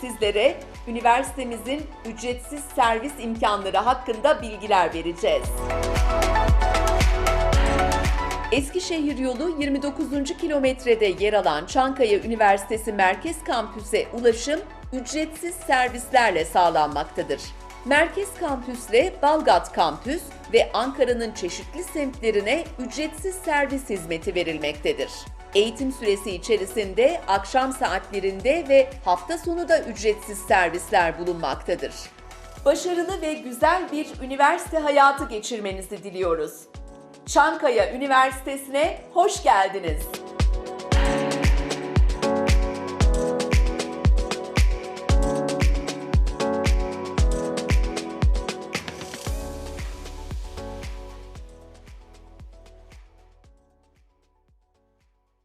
sizlere üniversitemizin ücretsiz servis imkanları hakkında bilgiler vereceğiz. Eskişehir yolu 29. kilometrede yer alan Çankaya Üniversitesi Merkez Kampüs'e ulaşım ücretsiz servislerle sağlanmaktadır. Merkez Kampüs'le Balgat Kampüs ve Ankara'nın çeşitli semtlerine ücretsiz servis hizmeti verilmektedir. Eğitim süresi içerisinde akşam saatlerinde ve hafta sonu da ücretsiz servisler bulunmaktadır. Başarılı ve güzel bir üniversite hayatı geçirmenizi diliyoruz. Çankaya Üniversitesi'ne hoş geldiniz.